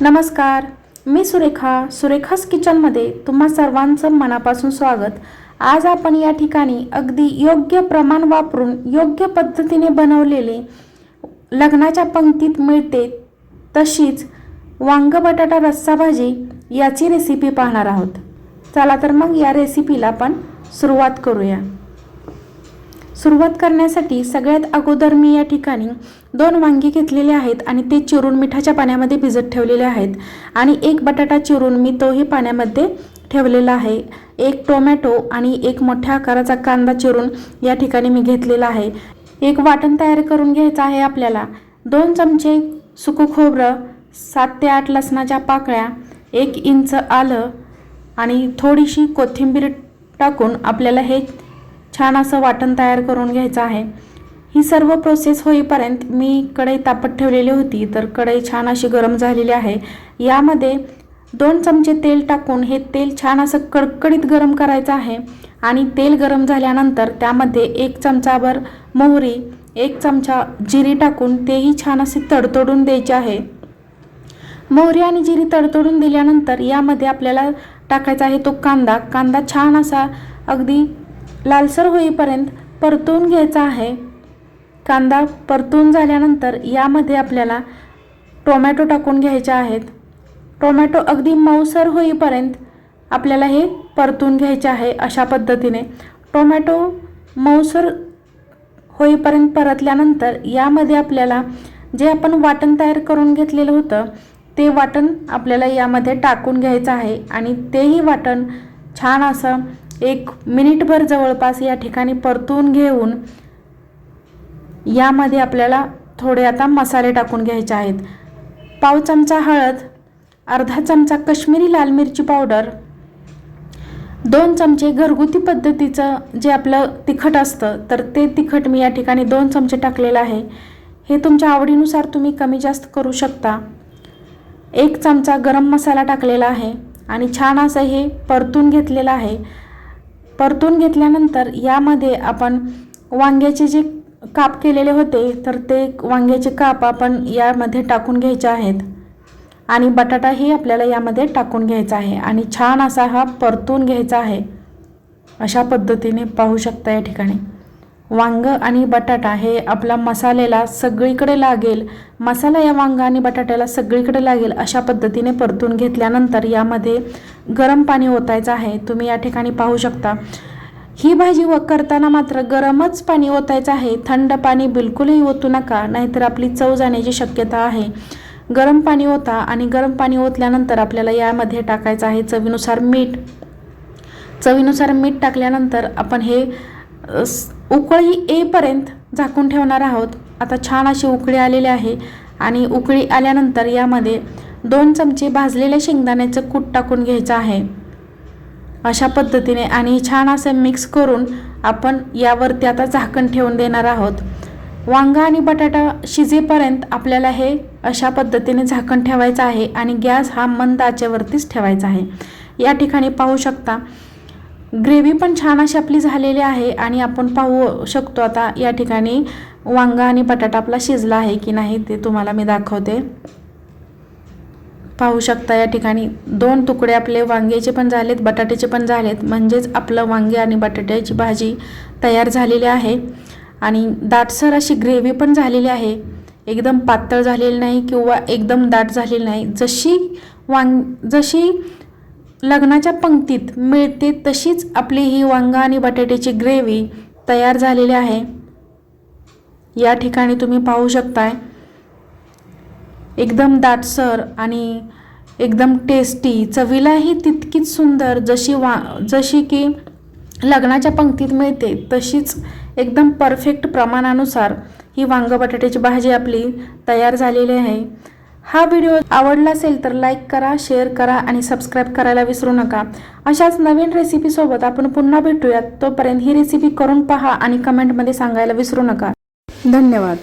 नमस्कार मी सुरेखा सुरेखास किचनमध्ये तुम्हा सर्वांचं मनापासून स्वागत. आज आपण या ठिकाणी अगदी योग्य प्रमाण वापरून योग्य पद्धतीने बनवलेले लग्नाच्या पंक्तीत मिळते तशीच वांग बटाटा रस्सा भाजी याची रेसिपी पाहणार आहोत. चला तर मग या रेसिपीला आपण सुरुवात करूया. सुरुवात करण्यासाठी सगळ्यात अगोदर मी या ठिकाणी दोन वांगी घेतलेले आहेत आणि ते चिरून मिठाच्या पाण्यामध्ये भिजत ठेवलेले आहेत. आणि एक बटाटा चिरून मी तोही पाण्यामध्ये ठेवलेला आहे. एक टोमॅटो आणि एक मोठ्या आकाराचा कांदा चिरून या ठिकाणी मी घेतलेला आहे. एक वाटण तयार करून घ्यायचं आहे आपल्याला. दोन चमचे सुकं खोबरं सात ते आठ लसणाच्या पाकळ्या एक इंच आलं आणि थोडीशी कोथिंबीर टाकून आपल्याला हे छान असं वाटण तयार करून घ्यायचं आहे. ही सर्व प्रोसेस होईपर्यंत मी कढई तापत ठेवलेली होती तर कढई छान अशी गरम झालेली आहे. यामध्ये दोन चमचे तेल टाकून हे तेल छान असं कडकडीत गरम करायचं आहे आणि तेल गरम झाल्यानंतर त्यामध्ये एक चमचाभर मोहरी एक चमचा जिरी टाकून तेही छान असे तडतडून द्यायचे आहे. मोहरी आणि जिरी तडतडून दिल्यानंतर यामध्ये आपल्याला टाकायचा आहे तो कांदा. कांदा छान असा अगदी लालसर होईपर्यंत परतून घ्यायचा आहे. कांदा परतून झाल्यानंतर यामध्ये आपल्याला टोमॅटो टाकून घ्यायचे आहेत. टोमॅटो अगदी मऊसर होईपर्यंत आपल्याला हे परतून घ्यायचे आहे अशा पद्धतीने. टोमॅटो मऊसर होईपर्यंत परतल्यानंतर यामध्ये आपल्याला जे आपण वाटण तयार करून घेतलेलं होतं ते वाटण आपल्याला यामध्ये टाकून घ्यायचं आहे आणि तेही वाटण छान असं एक मिनिटभर जवळपास या ठिकाणी परतून घेऊन यामध्ये आपल्याला थोडे आता मसाले टाकून घ्यायचे आहेत. पाव चमचा हळद अर्धा चमचा कश्मीरी लाल मिरची पावडर दोन चमचे घरगुती पद्धतीचं जे आपलं तिखट असतं तर ते तिखट मी या ठिकाणी दोन चमचे टाकलेलं आहे. हे तुमच्या आवडीनुसार तुम्ही कमी जास्त करू शकता. एक चमचा गरम मसाला टाकलेला आहे आणि छान असं हे परतून घेतलेलं आहे. परतून घेतल्यानंतर यामध्ये आपण वांग्याचे जे काप केलेले होते तर ते वांग्याचे काप आपण यामध्ये टाकून घ्यायचे आहेत. आणि बटाटाही आपल्याला यामध्ये टाकून घ्यायचा आहे. आणि छान असा हा परतून घ्यायचा आहे. अशा पद्धतीने पाहू शकता या ठिकाणी. वांग आणि बटाटा हे आपला मसाल्याला सगळीकडे लागेल. मसाला या वांग आणि बटाट्याला सगळीकडे लागेल अशा पद्धतीने परतून घेतल्यानंतर यामध्ये गरम पाणी ओतायचं आहे. तुम्ही या ठिकाणी पाहू शकता. ही भाजी व करताना मात्र गरमच पाणी ओतायचं आहे. थंड पाणी बिलकुलही ओतू नका नाहीतर आपली चव जाण्याची शक्यता आहे. गरम पाणी ओता आणि गरम पाणी ओतल्यानंतर आपल्याला यामध्ये टाकायचं आहे चवीनुसार मीठ. चवीनुसार मीठ टाकल्यानंतर आपण हे उकळी येईपर्यंत झाकून ठेवणार आहोत. आता छान अशी उकळी आलेली आहे आणि उकळी आल्यानंतर यामध्ये दोन चमचे भाजलेल्या शेंगदाण्याचं कूट टाकून घ्यायचं आहे. अशा पद्धतीने आणि छान असं मिक्स करून आपण यावरती आता झाकण ठेवून देणार आहोत. वांगा आणि बटाटा शिजेपर्यंत आपल्याला हे अशा पद्धतीने झाकण ठेवायचं आहे आणि गॅस हा मंद आचेवरतीच ठेवायचा आहे. या ठिकाणी पाहू शकता ग्रेव्ही पण छान अशी आपली झालेली आहे आणि आपण पाहू शकतो आता या ठिकाणी वांगा आणि बटाटा आपला शिजला आहे की नाही ते तुम्हाला मी दाखवते. पाहू शकता या ठिकाणी दोन तुकडे आपले वांग्याचे पण झालेत बटाट्याचे पण झालेत. म्हणजेच आपलं वांगे आणि बटाट्याची भाजी तयार झालेली आहे. आणि दाटसर अशी ग्रेव्ही पण झालेली आहे. एकदम पातळ झालेली नाही किंवा एकदम दाट झालेली नाही. जशी वांग जशी लग्नाच्या पंक्तीत मिळते तशीच आपली ही वांगा आणि बटाट्याची ग्रेव्ही तयार झालेली आहे. या ठिकाणी तुम्ही पाहू शकताय एकदम दाटसर आणि एकदम टेस्टी चवीलाही तितकीच सुंदर जशी वा जशी की लग्नाच्या पंक्तीत मिळते तशीच एकदम परफेक्ट प्रमाणानुसार ही वांग बटाट्याची भाजी आपली तयार झालेली आहे. हा व्हिडिओ आवडला असेल तर लाईक करा शेअर करा आणि सबस्क्राईब करायला विसरू नका. अशाच नवीन रेसिपीसोबत आपण पुन्हा भेटूयात. तोपर्यंत ही रेसिपी करून पहा आणि कमेंटमध्ये सांगायला विसरू नका. धन्यवाद.